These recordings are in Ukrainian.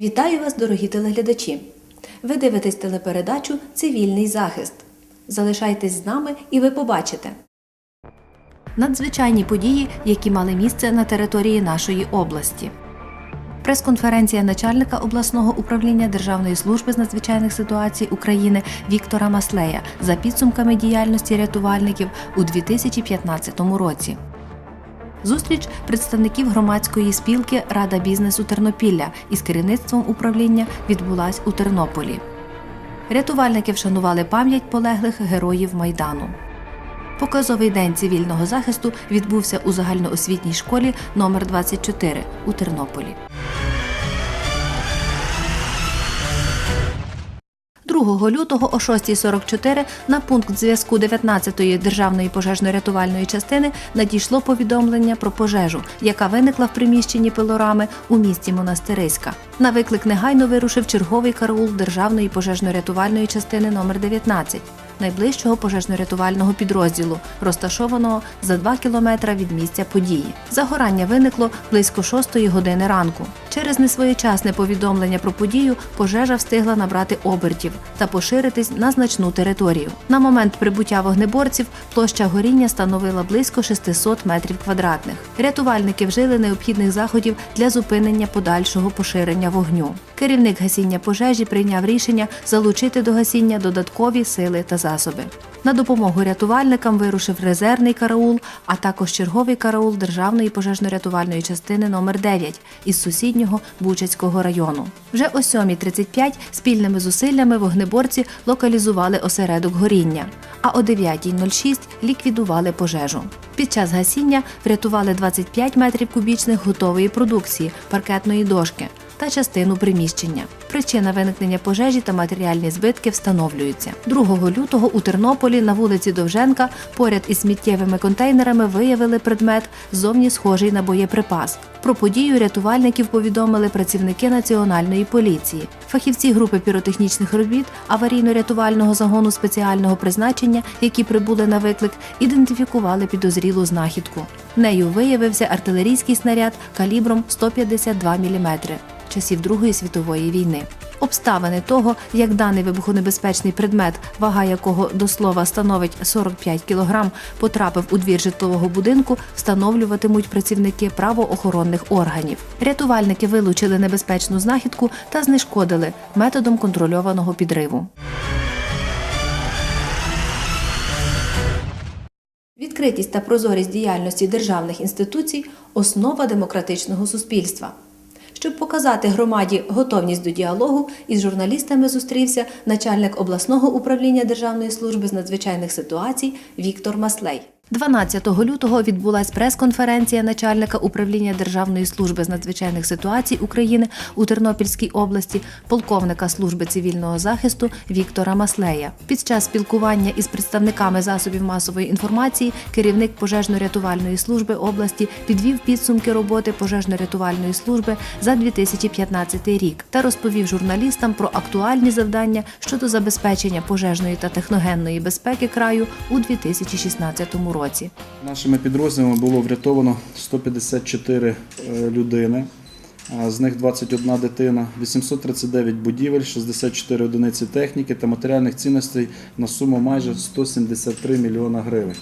Вітаю вас, дорогі телеглядачі! Ви дивитесь телепередачу Цивільний захист. Залишайтесь з нами і ви побачите надзвичайні події, які мали місце на території нашої області. Прес-конференція начальника обласного управління Державної служби з надзвичайних ситуацій України Віктора Маслея за підсумками діяльності рятувальників у 2015 році. Зустріч представників громадської спілки Рада бізнесу Тернопілля із керівництвом управління відбулась у Тернополі. Рятувальники вшанували пам'ять полеглих героїв Майдану. Показовий день цивільного захисту відбувся у загальноосвітній школі номер 24 у Тернополі. 2 лютого о 6.44 на пункт зв'язку 19-ї державної пожежно-рятувальної частини надійшло повідомлення про пожежу, яка виникла в приміщенні пилорами у місті Монастириська. На виклик негайно вирушив черговий караул державної пожежно-рятувальної частини номер 19 найближчого пожежно-рятувального підрозділу, розташованого за 2 кілометра від місця події. Загорання виникло близько 6 години ранку. Через несвоєчасне повідомлення про подію пожежа встигла набрати обертів та поширитись на значну територію. На момент прибуття вогнеборців площа горіння становила близько 600 метрів квадратних. Рятувальники вжили необхідних заходів для зупинення подальшого поширення вогню. Керівник гасіння пожежі прийняв рішення залучити до гасіння додаткові сили та засоби. На допомогу рятувальникам вирушив резервний караул, а також черговий караул Державної пожежно-рятувальної частини номер 9 із сусіднього Бучацького району. Вже о 7.35 спільними зусиллями вогнеборці локалізували осередок горіння, а о 9.06 ліквідували пожежу. Під час гасіння врятували 25 метрів кубічних готової продукції паркетної дошки та частину приміщення. Причина виникнення пожежі та матеріальні збитки встановлюються. 2 лютого у Тернополі на вулиці Довженка поряд із сміттєвими контейнерами виявили предмет, зовні схожий на боєприпас. Про подію рятувальників повідомили працівники національної поліції. Фахівці групи піротехнічних робіт аварійно-рятувального загону спеціального призначення, які прибули на виклик, ідентифікували підозрілу знахідку. Нею виявився артилерійський снаряд калібром 152 мм часів Другої світової війни. Обставини того, як даний вибухонебезпечний предмет, вага якого до слова становить 45 кг, потрапив у двір житлового будинку, встановлюватимуть працівники правоохоронних органів. Рятувальники вилучили небезпечну знахідку та знешкодили методом контрольованого підриву. Відкритість та прозорість діяльності державних інституцій основа демократичного суспільства. Щоб показати громаді готовність до діалогу, із журналістами зустрівся начальник обласного управління Державної служби з надзвичайних ситуацій Віктор Маслей. 12 лютого відбулась прес-конференція начальника управління Державної служби з надзвичайних ситуацій України у Тернопільській області, полковника служби цивільного захисту Віктора Маслея. Під час спілкування із представниками засобів масової інформації керівник пожежно-рятувальної служби області підвів підсумки роботи пожежно-рятувальної служби за 2015 рік та розповів журналістам про актуальні завдання щодо забезпечення пожежної та техногенної безпеки краю у 2016 році. Нашими підрозділами було врятовано 154 е, людини, з них 21 дитина, 839 будівель, 64 одиниці техніки та матеріальних цінностей на суму майже 173 мільйона гривень.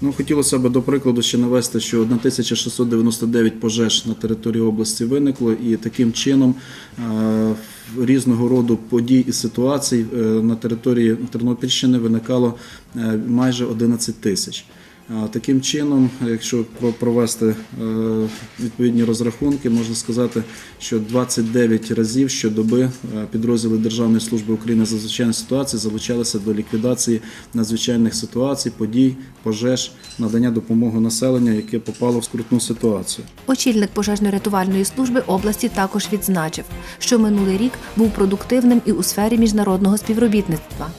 Ну, хотілося б до прикладу ще навести, що 1699 пожеж на території області виникло, і таким чином е, різного роду подій і ситуацій е, на території Тернопільщини виникало майже 11 тисяч. Таким чином, якщо про- провести е, відповідні розрахунки, можна сказати, що 29 разів щодоби е, підрозділи Державної служби України з надзвичайних ситуацій залучалися до ліквідації надзвичайних ситуацій, подій, пожеж, надання допомоги населенню, яке попало в скрутну ситуацію. Очільник пожежно-рятувальної служби області також відзначив, що минулий рік був продуктивним і у сфері міжнародного співробітництва.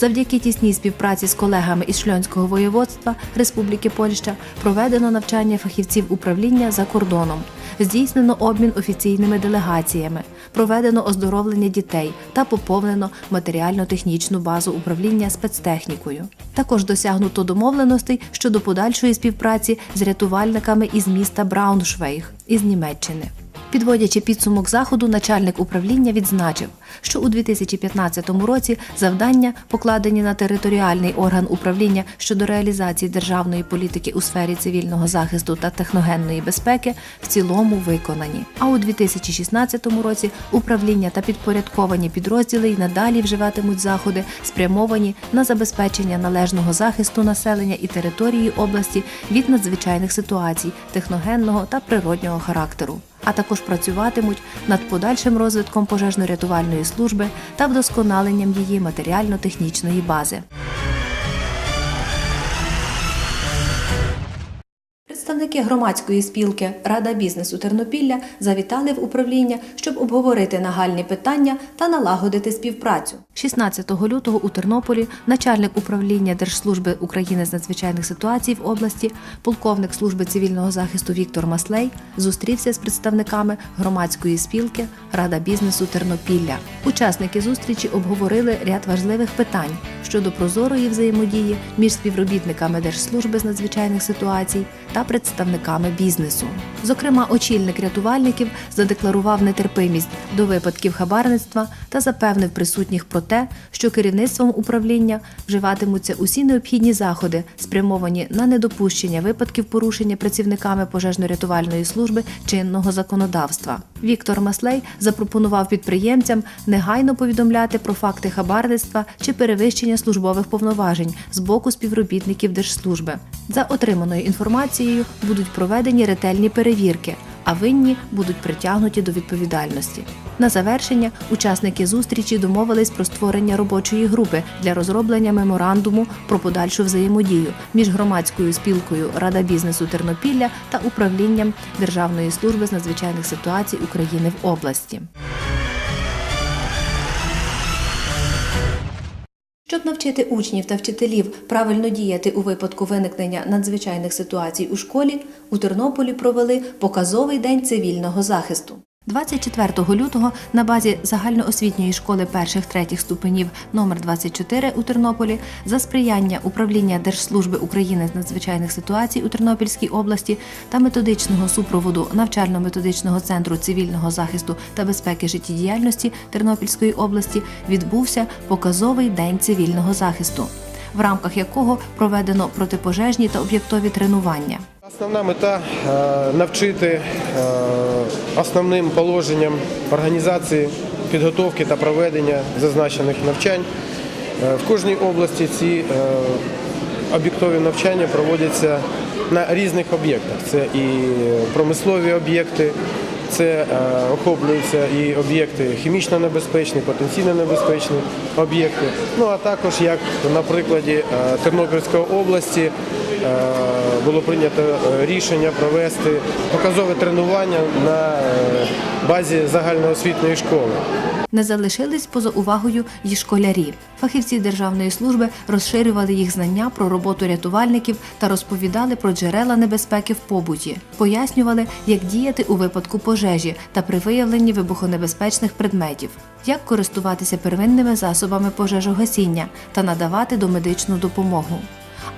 Завдяки тісній співпраці з колегами із Шльонського воєводства Республіки Польща проведено навчання фахівців управління за кордоном, здійснено обмін офіційними делегаціями, проведено оздоровлення дітей та поповнено матеріально-технічну базу управління спецтехнікою. Також досягнуто домовленостей щодо подальшої співпраці з рятувальниками із міста Брауншвейг із Німеччини. Підводячи підсумок заходу, начальник управління відзначив, що у 2015 році завдання, покладені на територіальний орган управління щодо реалізації державної політики у сфері цивільного захисту та техногенної безпеки, в цілому виконані. А у 2016 році управління та підпорядковані підрозділи й надалі вживатимуть заходи, спрямовані на забезпечення належного захисту населення і території області від надзвичайних ситуацій техногенного та природнього характеру. А також працюватимуть над подальшим розвитком пожежно-рятувальної служби та вдосконаленням її матеріально-технічної бази. Представники громадської спілки Рада бізнесу Тернопілля завітали в управління, щоб обговорити нагальні питання та налагодити співпрацю. 16 лютого у Тернополі начальник управління Держслужби України з надзвичайних ситуацій в області, полковник служби цивільного захисту Віктор Маслей зустрівся з представниками громадської спілки Рада бізнесу Тернопілля. Учасники зустрічі обговорили ряд важливих питань щодо прозорої взаємодії між співробітниками Держслужби з надзвичайних ситуацій та представниками бізнесу. Зокрема, очільник рятувальників задекларував нетерпимість до випадків хабарництва та запевнив присутніх про те, що керівництвом управління вживатимуться усі необхідні заходи, спрямовані на недопущення випадків порушення працівниками пожежно-рятувальної служби чинного законодавства. Віктор Маслей запропонував підприємцям негайно повідомляти про факти хабарництва чи перевищення службових повноважень з боку співробітників держслужби. За отриманою інформацією будуть проведені ретельні перевірки, а винні будуть притягнуті до відповідальності. На завершення учасники зустрічі домовились про створення робочої групи для розроблення меморандуму про подальшу взаємодію між громадською спілкою Рада бізнесу Тернопілля та управлінням Державної служби з надзвичайних ситуацій України в області. Щоб навчити учнів та вчителів правильно діяти у випадку виникнення надзвичайних ситуацій у школі, у Тернополі провели показовий день цивільного захисту. 24 лютого на базі загальноосвітньої школи перших третіх ступенів номер 24 у Тернополі за сприяння управління Держслужби України з надзвичайних ситуацій у Тернопільській області та методичного супроводу навчально-методичного центру цивільного захисту та безпеки життєдіяльності Тернопільської області відбувся показовий день цивільного захисту, в рамках якого проведено протипожежні та об'єктові тренування. Основна мета е, навчити е, основним положенням організації підготовки та проведення зазначених навчань. Е, В кожній області ці об'єктові навчання проводяться на різних об'єктах. Це і промислові об'єкти, це охоплюються і об'єкти хімічно небезпечні, потенційно небезпечні об'єкти. Ну а також як на прикладі Тернопільської області було прийнято е, рішення провести показове тренування на е, базі загальноосвітньої школи. Не залишились поза увагою й школярі. Фахівці державної служби розширювали їх знання про роботу рятувальників та розповідали про джерела небезпеки в побуті, пояснювали, як діяти у випадку пожежі та при виявленні вибухонебезпечних предметів, як користуватися первинними засобами пожежогасіння та надавати домедичну допомогу.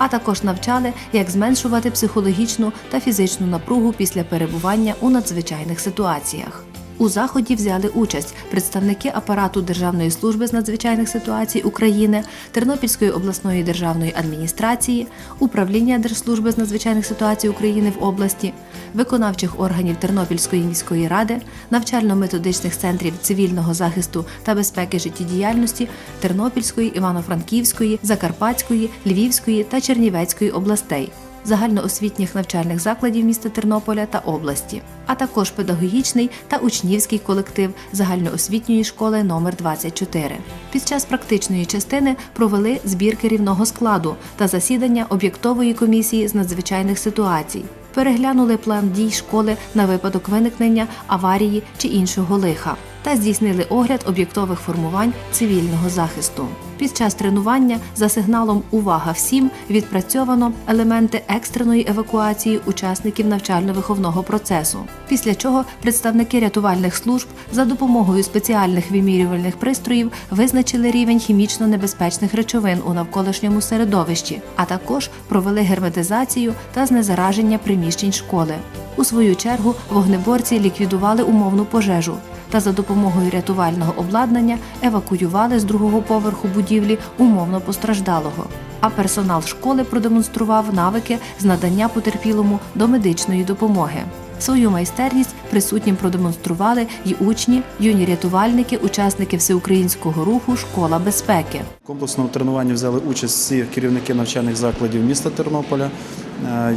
А також навчали, як зменшувати психологічну та фізичну напругу після перебування у надзвичайних ситуаціях. У заході взяли участь представники апарату Державної служби з надзвичайних ситуацій України, Тернопільської обласної державної адміністрації, управління Держслужби з надзвичайних ситуацій України в області, виконавчих органів Тернопільської міської ради, навчально-методичних центрів цивільного захисту та безпеки життєдіяльності Тернопільської, Івано-Франківської, Закарпатської, Львівської та Чернівецької областей загальноосвітніх навчальних закладів міста Тернополя та області, а також педагогічний та учнівський колектив загальноосвітньої школи номер 24 Під час практичної частини провели збір керівного складу та засідання об'єктової комісії з надзвичайних ситуацій. Переглянули план дій школи на випадок виникнення аварії чи іншого лиха та здійснили огляд об'єктових формувань цивільного захисту. Під час тренування за сигналом Увага всім відпрацьовано елементи екстреної евакуації учасників навчально-виховного процесу. Після чого представники рятувальних служб за допомогою спеціальних вимірювальних пристроїв визначили рівень хімічно небезпечних речовин у навколишньому середовищі, а також провели герметизацію та знезараження приміщень школи. У свою чергу вогнеборці ліквідували умовну пожежу та за допомогою рятувального обладнання евакуювали з другого поверху будівлі умовно постраждалого. А персонал школи продемонстрував навики з надання потерпілому до медичної допомоги. Свою майстерність присутнім продемонстрували й учні, юні рятувальники, учасники всеукраїнського руху Школа безпеки. В комплексному тренуванні взяли участь всі керівники навчальних закладів міста Тернополя,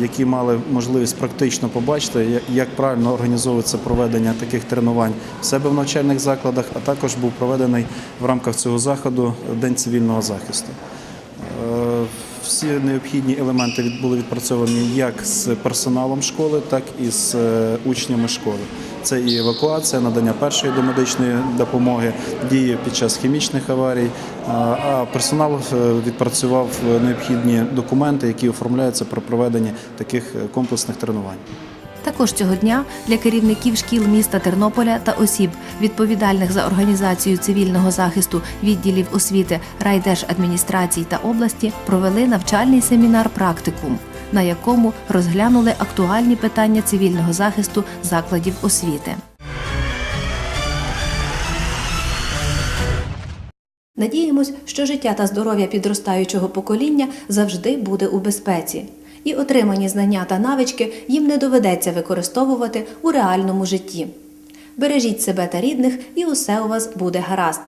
які мали можливість практично побачити, як- правильно організовується проведення таких тренувань в себе в навчальних закладах, а також був проведений в рамках цього заходу День цивільного захисту. Е, Всі необхідні елементи були відпрацьовані як з персоналом школи, так і з е, учнями школи. Це і евакуація, надання першої домедичної допомоги, дії під час хімічних аварій. А- персонал е, відпрацював необхідні документи, які оформляються при проведенні таких е, комплексних тренувань. Також цього дня для керівників шкіл міста Тернополя та осіб, відповідальних за організацію цивільного захисту відділів освіти, райдержадміністрацій та області, провели навчальний семінар практикум, на якому розглянули актуальні питання цивільного захисту закладів освіти. Надіємось, що життя та здоров'я підростаючого покоління завжди буде у безпеці, і отримані знання та навички їм не доведеться використовувати у реальному житті. Бережіть себе та рідних, і усе у вас буде гаразд.